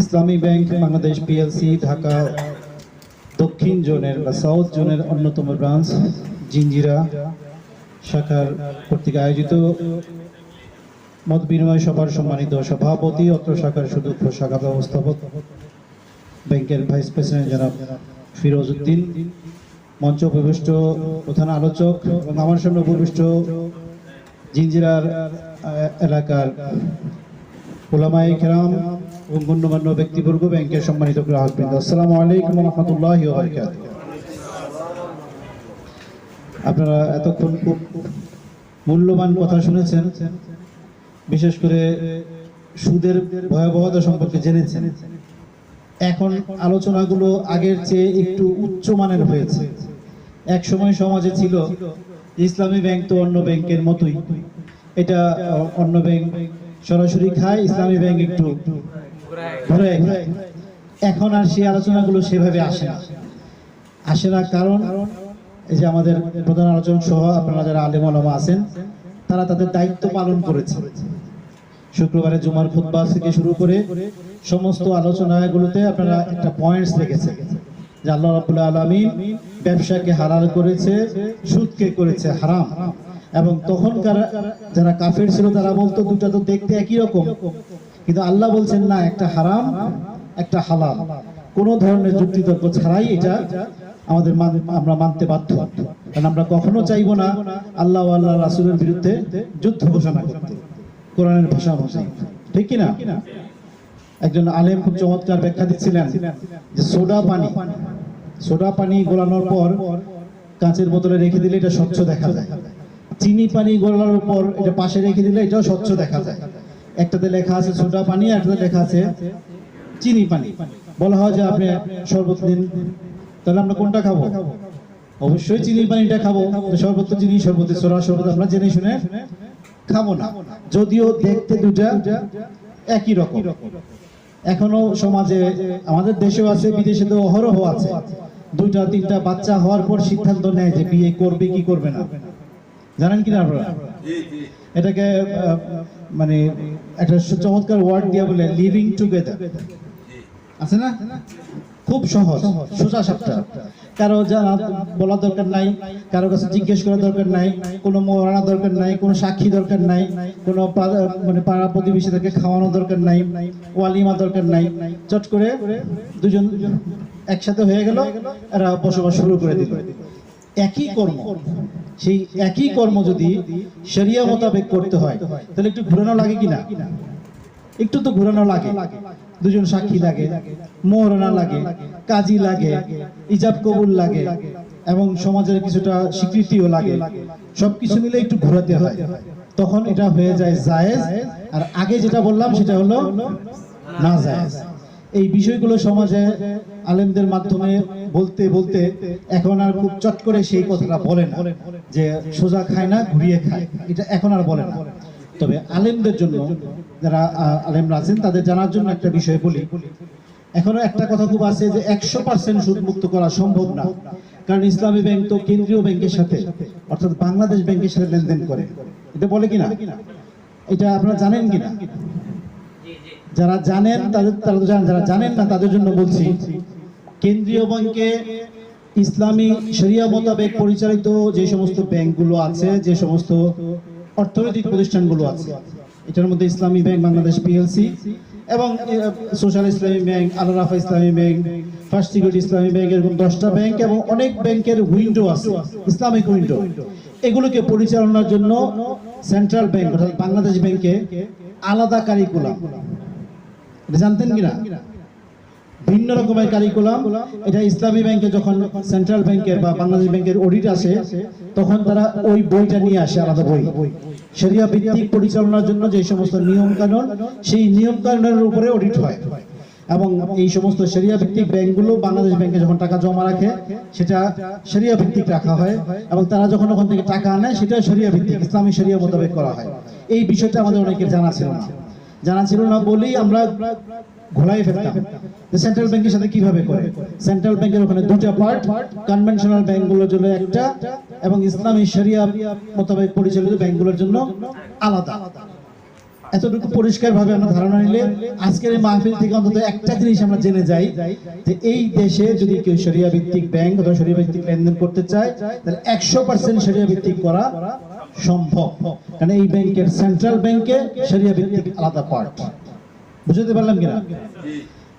ইসলামী bank, Bangladesh PLC Dhaka, দক্ষিণ জোনের বা সাউথ জোনের অন্যতম ব্রাঞ্চ জিঞ্জিরা শাখার কর্তৃক আয়োজিত মত বিনিময় সভার সম্মানিত সভাপতি, অত্র শাখার সুদক্ষ শাখা ব্যবস্থাপক, ব্যাংকের ভাইস প্রেসিডেন্ট জনাব ফিরোজ উদ্দিন, মঞ্চ উপবিষ্ট প্রধান আলোচক এবং আমার সামনে উপবিষ্ট জিঞ্জিরার এলাকার ওলামাই কেরাম এবং গণ্যমান্য ব্যক্তিবর্গ, ব্যাংকের সম্মানিত গ্রাহক বৃন্দ আসসালামু আলাইকুম রহমতুল্লাহ আপনারা এতক্ষণ খুব মূল্যবান কথা শুনেছেন, বিশেষ করে সুদের ভয়াবহতা সম্পর্কে জেনেছেন। এখন আলোচনাগুলো আগের চেয়ে একটু উচ্চ মানের হয়েছে। এক সময় সমাজে ছিল, ইসলামী ব্যাংক তো অন্য ব্যাংকের মতোই। এটা অন্য ব্যাংক সরাসরি খায় ইসলামী ব্যাংক একটু। এখন আর সেই আলোচনাগুলো সেভাবে আসে না। আসে না কারণ এই যে আমাদের প্রধান আলোচক সহ আপনারা যারা আলেম আলমা আছেন, তারা তাদের দায়িত্ব পালন করেছে। শুক্রবারে জুমার খুতবা থেকে শুরু করে সমস্ত আলোচনাগুলোতে আপনারা একটা পয়েন্টস রেখেছেন। যে আল্লাহ রাবুল্লাহ আলমিন ব্যবসাকে হালাল করেছে, সুদকে করেছে, হারাম। এবং তখনকার যারা কাফের ছিল, তারা বলতো, দুটা তো দেখতে একই রকম। কিন্তু আল্লাহ বলছেন, না, একটা হারাম, একটা হালাল। কোন ধরনের যুক্তিতর্ক ছাড়াই এটা আমাদের আমরা মানতে বাধ্য। কারণ আমরা কখনো চাইব না আল্লাহ আল্লাহ রাসুলের বিরুদ্ধে যুদ্ধ ঘোষণা করতে, কোরআনের ভাষা অনুযায়ী। ঠিক কি না একজন আলেম খুব চমৎকার ব্যাখ্যা দিচ্ছিলেন যে সোডা পানি সোডা পানি গোলানোর পর কাঁচের বোতলে রেখে দিলে এটা স্বচ্ছ দেখা যায়। চিনি পানি গোলানোর পর এটা পাশে রেখে দিলে এটাও স্বচ্ছ দেখা যায়। একটাতে লেখা আছে সোডা পানি একটাতে লেখা আছে চিনি পানি। বলা হয় যে আপনি শরবত দিন, তাহলে আমরা কোনটা খাব? অবশ্যই চিনি পানিটা খাব শরবত তো চিনি, শরবতে সোডা, শরবত আমরা জেনে শুনে খাব না। যদিও দেখতে দুটা একই রকম। এখনও সমাজে, আমাদের দেশেও আছে বিদেশে তো অহরহ আছে। দুইটা, তিনটা বাচ্চা হওয়ার পর সিদ্ধান্ত নেয় যে বিয়ে করবে কি করবে না। জানেন কিনা আপনারা? এটাকে মানে একটা চমৎকার ওয়ার্ড দিয়ে বলে লিভিং টুগেদার আছে না? খুব সহজ সোজা সাপটা। কারও জানা বলা দরকার নাই কারও কাছে জিজ্ঞেস করা দরকার নাই কোনো মরানা দরকার নাই কোনো সাক্ষী দরকার নাই কোনো মানে পাড়া প্রতিবেশীদেরকে খাওয়ানো দরকার নাই ওয়ালিমা দরকার নাই। চট করে দুজন একসাথে হয়ে গেল এরা বসবাস শুরু করে দিল। একই কর্ম। সেই একই কর্ম যদি শরিয়া মোতাবেক করতে হয়, তাহলে একটু ঘুরানো লাগে কিনা একটু তো ঘুরানো লাগে। দুজন সাক্ষী লাগে মোহরানা লাগে, কাজী লাগে, ইজাব কবুল লাগে, এবং সমাজের কিছুটা স্বীকৃতিও লাগে। সবকিছু মিলে একটু ঘোরাতে হয়। তখন এটা হয়ে যায় জায়েজ। আর আগে যেটা বললাম, সেটা হলো না জায়েজ। এই বিষয়গুলো সমাজে আলেমদের মাধ্যমে বলতে বলতে এখন আর খুব চট করে সেই কথাটা বলে না, যে সোজা খায় না, ঘুরিয়ে খায়। এটা এখন আর বলে না। তবে আলেমদের জন্য, যারা আলেমরা আছেন, তাদের জানার জন্য একটা বিষয় বলি। এখনও একটা কথা খুব আছে যে একশো পার্সেন্ট সুদ মুক্ত করা সম্ভব না। কারণ ইসলামী ব্যাংক তো কেন্দ্রীয় ব্যাংকের সাথে, অর্থাৎ বাংলাদেশ ব্যাংকের সাথে লেনদেন করে। এটা বলে কিনা? এটা আপনারা জানেন কিনা? যারা জানেন, তাদের, তারা জানেন, যারা জানেন না, তাদের জন্য বলছি কেন্দ্রীয় ব্যাংকে ইসলামী শরিয়া মোতাবেক পরিচালিত যে সমস্ত ব্যাংকগুলো আছে, যে সমস্ত অর্থনৈতিক প্রতিষ্ঠানগুলো আছে, এটার মধ্যে ইসলামী ব্যাংক, বাংলাদেশ পিএলসি এবং social Islami bank Al-Arafah Islami bank, first security Islami bank, এরকম দশটা ব্যাংক এবং অনেক ব্যাংকের উইন্ডো আছে, ইসলামিক উইন্ডো। এগুলোকে পরিচালনার জন্য সেন্ট্রাল ব্যাংক, অর্থাৎ বাংলাদেশ ব্যাংকে আলাদা কারিকুলাম। জানতেন কিনা? ভিন্ন রকমের কারিকুলাম এটা ইসলামী ব্যাংকে যখন সেন্ট্রাল ব্যাংকের বা বাংলাদেশ ব্যাংকের অডিট আসে, তখন তারা ওই বইটা নিয়ে আসে আলাদা বই। শরিয়া ভিত্তিক পরিচালনার জন্য যে সমস্ত নিয়ম কানুন সেই নিয়ম কানুনের উপরে অডিট হয়। এবং এই সমস্ত শরিয়া ভিত্তিক ব্যাংকগুলো বাংলাদেশ ব্যাংকে যখন টাকা জমা রাখে, সেটা শরিয়া ভিত্তিক রাখা হয় এবং তারা যখন ওখান থেকে টাকা আনে, সেটা শরিয়া ভিত্তিক, ইসলামী শরিয়া মোতাবেক করা হয়। এই বিষয়টা আমাদের অনেকের জানা ছিল না। জানা ছিল না বলেই আমরা ঘোলাই ফেলতাম। যে সেন্ট্রাল ব্যাংকের সাথে কীভাবে করে? সেন্ট্রাল ব্যাংকের ওখানে দুটা পার্ট কনভেনশনাল ব্যাংকগুলোর জন্য একটা এবং ইসলামী শরিয়া মোতাবেক পরিচালিত ব্যাংকগুলোর জন্য আলাদা। এতটুকু পরিষ্কার ভাবে আমরা ধারণা নিলে আজকের এই মাহফিল থেকে অন্তত একটা জিনিস আমরা জেনে যাই যে এই দেশে যদি কেউ শরিয়া ভিত্তিক ব্যাংক অথবা শরিয়া ভিত্তিক লেনদেন করতে চায়, তাহলে একশো পার্সেন্ট শরিয়া ভিত্তিক করা সম্ভব। কারণ এই ব্যাংকের সেন্ট্রাল ব্যাংকে শরিয়া ভিত্তিক আলাদা পার্ট বুঝতে পারলাম কিনা?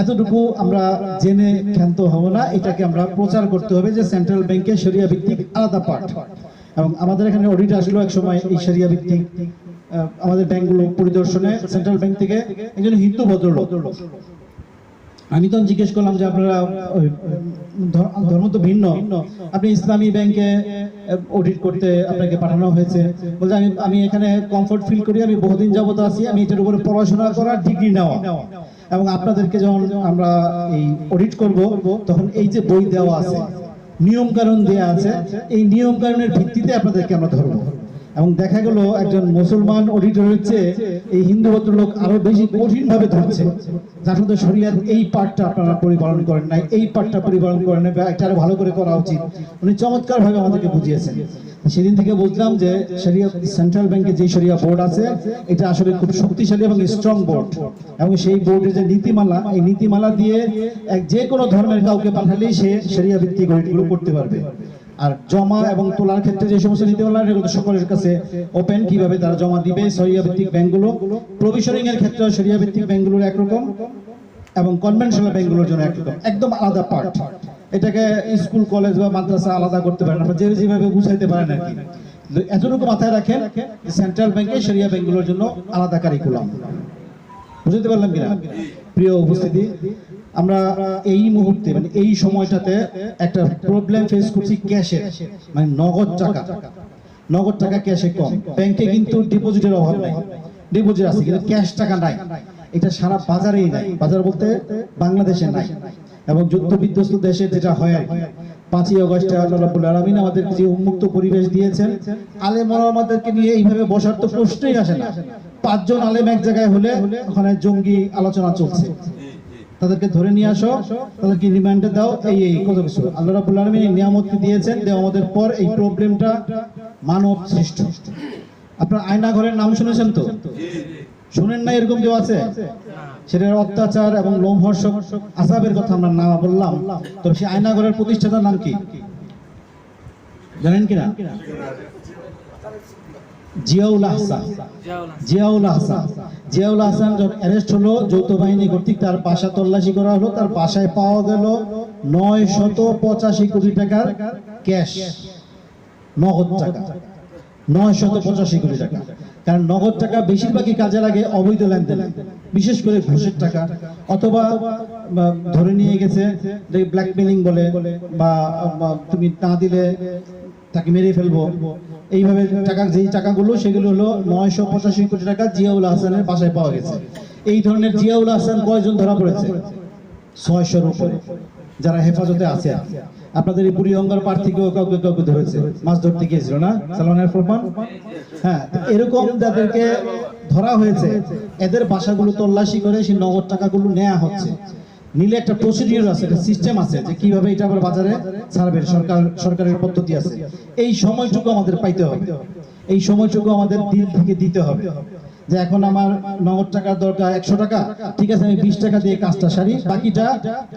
এতটুকু আমরা জেনে ক্ষান্ত হব না। এটাকে আমরা প্রচার করতে হবে যে সেন্ট্রাল ব্যাংকে সেরিয়া ভিত্তিক আলাদা পাঠ। এবং আমাদের এখানে অডিট আসলো এক সময় এই সেরিয়া ভিত্তিক আমাদের ব্যাংকগুলো পরিদর্শনে সেন্ট্রাল ব্যাংক থেকে একজন হিন্দু ভদ্রলোক। আমি তখন জিজ্ঞেস করলাম যে আপনারা ধর্ম তো ভিন্ন। আপনি ইসলামী ব্যাংকে অডিট করতে আপনাকে পাঠানো হয়েছে। বলছে, আমি আমি এখানে কমফোর্ট ফিল করি, আমি বহুদিন যাবত আছি, আমি এটার উপরে পড়াশোনা করার ডিগ্রি নেওয়া। এবং আপনাদেরকে যখন আমরা এই অডিট করব, তখন এই যে বই দেওয়া আছে নিয়ম কানুন দেওয়া আছে, এই নিয়ম কানুনের ভিত্তিতে আপনাদেরকে আমরা ধরবো। এবং দেখা গেল একজন মুসলমান অডিটর হচ্ছে, এই হিন্দু ভদ্রলোক আরও বেশি কঠিন ভাবে ধরছে। যার শরিয়ার এই পার্টটা আপনারা পরিপালন করেন নাই, এই পার্টটা পরিপালন করেন আরও ভালো করে করা উচিত। উনি আমাদেরকে বুঝিয়েছেন। সেদিন থেকে যে শরিয়া সেন্ট্রাল ব্যাংকে যে শরিয়া বোর্ড আছে, এটা আসলে খুব শক্তিশালী এবং স্ট্রং বোর্ড। এবং সেই বোর্ডের যে নীতিমালা, এই নীতিমালা দিয়ে যে কোনো ধর্মের কাউকে পাঠালেই সে শরিয়া ভিত্তিক অডিটগুলো করতে পারবে। আর জমা এবং তোলার ক্ষেত্রে যে সমস্ত নীতিমালা এগুলো সকলের কাছে ওপেন কীভাবে তারা জমা দিবে সরিয়া ভিত্তিক ব্যাংকগুলো। প্রভিশনিং এর ক্ষেত্রে সরিয়া ভিত্তিক ব্যাংকগুলোর একরকম এবং কনভেনশনাল ব্যাংকগুলোর জন্য একরকম। একদম আলাদা পার্ট এটাকে স্কুল, কলেজ বা মাদ্রাসা আলাদা করতে পারেন আপনারা যে যেভাবে বুঝাইতে পারেন আর কি। এতটুকু মাথায় রাখেন সেন্ট্রাল ব্যাংকে সরিয়া ব্যাংকগুলোর জন্য আলাদা কারিকুলাম বুঝতে পারলাম কিনা? প্রিয় উপস্থিতি আমরা এই মুহূর্তে মানে এই সময়টাতে একটা প্রবলেম ফেস করছি ক্যাশের মানে নগদ টাকা। নগদ টাকা ক্যাশে কম। ব্যাংকে কিন্তু ডিপোজিটের অভাব নাই। ডিপোজিট আছে, কিন্তু ক্যাশ টাকা নাই। এটা সারা বাজারেই নাই। বাজার বলতে বাংলাদেশে নাই। এবং যুদ্ধ বিধ্বস্ত দেশে যেটা হয় পাঁচই অগস্টে আল্লাহ রাব্বুল আলামিন আমাদেরকে যে উন্মুক্ত পরিবেশ দিয়েছেন, আলেম আমাদেরকে নিয়ে এইভাবে বসার তো প্রশ্নই আসে না। পাঁচজন আলেম এক জায়গায় হলে ওখানে জঙ্গি আলোচনা চলছে। তাদেরকে ধরে নিয়ে আসো। তাদেরকে রিমান্ডে দাও। এই এই, কত কিছু? আল্লাহ রাব্বুল আলামিন এই নিয়ামতটি দিয়েছেন। আমাদের পর এই প্রবলেমটা মানব সৃষ্ট। আপনার আয়না ঘরের নাম শুনেছেন তো? শুনেন না এরকম কেউ আছে? সেটার অত্যাচার এবং লোমহর্ষক আজাবের কথা আমরা না বললাম। তবে সেই আয়না ঘরের প্রতিষ্ঠাতার নাম কি? জানেন কিনা? জিয়াউল আহসান। জিয়াউল আহসান। জিয়াউল আহসান যখন অ্যারেস্ট হলো, যৌথ বাহিনী কর্তৃক তার বাসা তল্লাশি করা হলো, তার বাসায় পাওয়া গেল নয় শত পঁচাশি কোটি টাকার ক্যাশ নগদ টাকা। নয় শত পঁচাশি কোটি টাকা। কারণ নগদ টাকা বেশিরভাগই কাজে লাগে অবৈধ লেনদেনে। বিশেষ করে ঘুষের টাকা। অথবা ধরে নিয়ে গেছে ব্ল্যাকমেলিং বলে বা, তুমি না দিলে তাকে মেরে ফেলব। এইভাবে টাকা যেই টাকাগুলো, সেগুলো হলো নয়শো পঁচাশি কোটি টাকা জিয়াউল হাসানের বাসায় পাওয়া গেছে। এই ধরনের জিয়াউল হাসান কয়জন ধরা পড়েছে? ছয়শোর উপরে। যারা হেফাজতে আছে আপনাদের এই বুড়ি অঙ্গার পার থেকেও কাউকে কাউকে ধরেছে। মাছ ধরতে গিয়েছিল না? সালমানের ফরমান হ্যাঁ এরকম যাদেরকে ধরা হয়েছে, এদের বাসাগুলো তল্লাশি করে সেই নগদ টাকাগুলো নেওয়া হচ্ছে। নিলে একটা প্রসিডিউর আছে, একটা সিস্টেম আছে যে কীভাবে এটা আবার বাজারে সরকার, সরকারের পদ্ধতি আছে। এই সময়টুকু আমাদের পাইতে হবে। এই সময়টুকু আমাদের থেকে দিতে হবে। যে এখন আমার নগদ টাকার দরকার একশো টাকা, ঠিক আছে, আমি বিশ টাকা দিয়ে কাজটা সারি, বাকিটা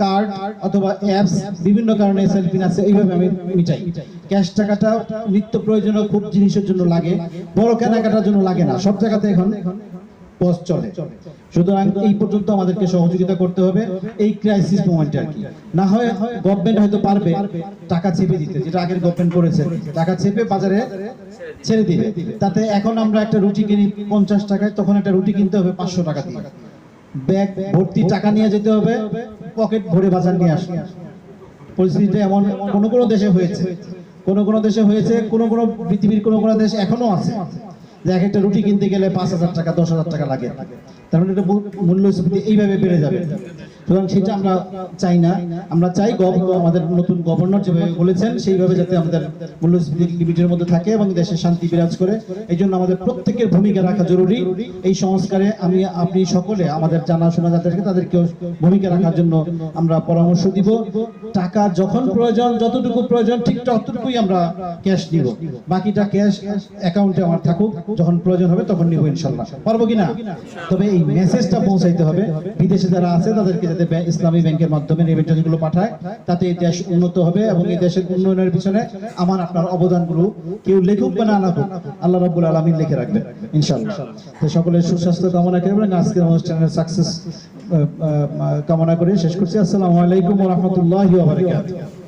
কার্ড অথবা অ্যাপস বিভিন্ন কারণে সেলফিন আছে এইভাবে আমি মিটাই। ক্যাশ টাকাটা নিত্য প্রয়োজনীয় খুব জিনিসের জন্য লাগে, বড় কেনাকাটার জন্য লাগে না। সব জায়গাতে এখন পথ চলে। সুতরাং এই পর্যন্ত আমাদেরকে সহযোগিতা করতে হবে এই ক্রাইসিস মোমেন্টে আর কি। না হয় গভর্নমেন্ট হয়তো পারবে টাকা চেপে দিতে, যেটা আগের গভর্নমেন্ট করেছে। টাকা চেপে বাজারে ছেড়ে দিবে। তাতে এখন আমরা একটা রুটি কিনি পঞ্চাশ টাকায়, তখন একটা রুটি কিনতে হবে পাঁচশো টাকা দিয়ে। ব্যাগ ভর্তি টাকা নিয়ে যেতে হবে, পকেট ভরে বাজার নিয়ে আসবে পরিস্থিতিটা এমন, কোনো কোনো দেশে হয়েছে। কোনো কোনো দেশে হয়েছে, কোনো কোনো পৃথিবীর কোনো কোনো দেশ এখনও আছে। যে এক একটা রুটি কিনতে গেলে পাঁচ হাজার টাকা দশ হাজার টাকা লাগে। মানে এটা মূল্যস্ফীতি এইভাবে বেড়ে যাবে। সুতরাং সেটা আমরা চাই না। আমরা চাই আমাদের নতুন গভর্নর যেভাবে বলেছেন, সেইভাবে যাতে আমাদের মূল্যস্ফীতি লিমিটের মধ্যে থাকে এবং শান্তি বিরাজ করে। এই জন্য আমাদের প্রত্যেকের ভূমিকা রাখা জরুরি। এই সংস্কারে আমি, আপনি সকলে, আমাদের জানাশোনা যাদেরকে তাদেরকে ভূমিকা রাখার জন্য আমরা পরামর্শ দিব। টাকা যখন প্রয়োজন, যতটুকু প্রয়োজন, ঠিক ততটুকুই আমরা ক্যাশ দিব বাকিটা ক্যাশ অ্যাকাউন্টে আমার থাকুক। যখন প্রয়োজন হবে, তখন নিব ইনশাল্লাহ। পারব কিনা তবে এই মেসেজটা পৌঁছাইতে হবে। বিদেশে যারা আছে, তাদেরকে যাতে ইসলামী ব্যাংকের মাধ্যমে রেমিটেন্সগুলো পাঠায়, তাতে এই দেশ উন্নত হবে এবং এই দেশের উন্নয়নের পিছনে আমার, আপনার অবদানগুলো কেউ লেখুক বা না লেখুক, আল্লাহ রাব্বুল আলামিন লিখে রাখবেন ইনশাল্লাহ তো সকলের সুস্বাস্থ্য কামনা করে আজকের অনুষ্ঠানের সাকসেস কামনা করে শেষ করছি। আসসালামু আলাইকুম রাহমাতুল্লাহি ওয়া বারাকাতুহু।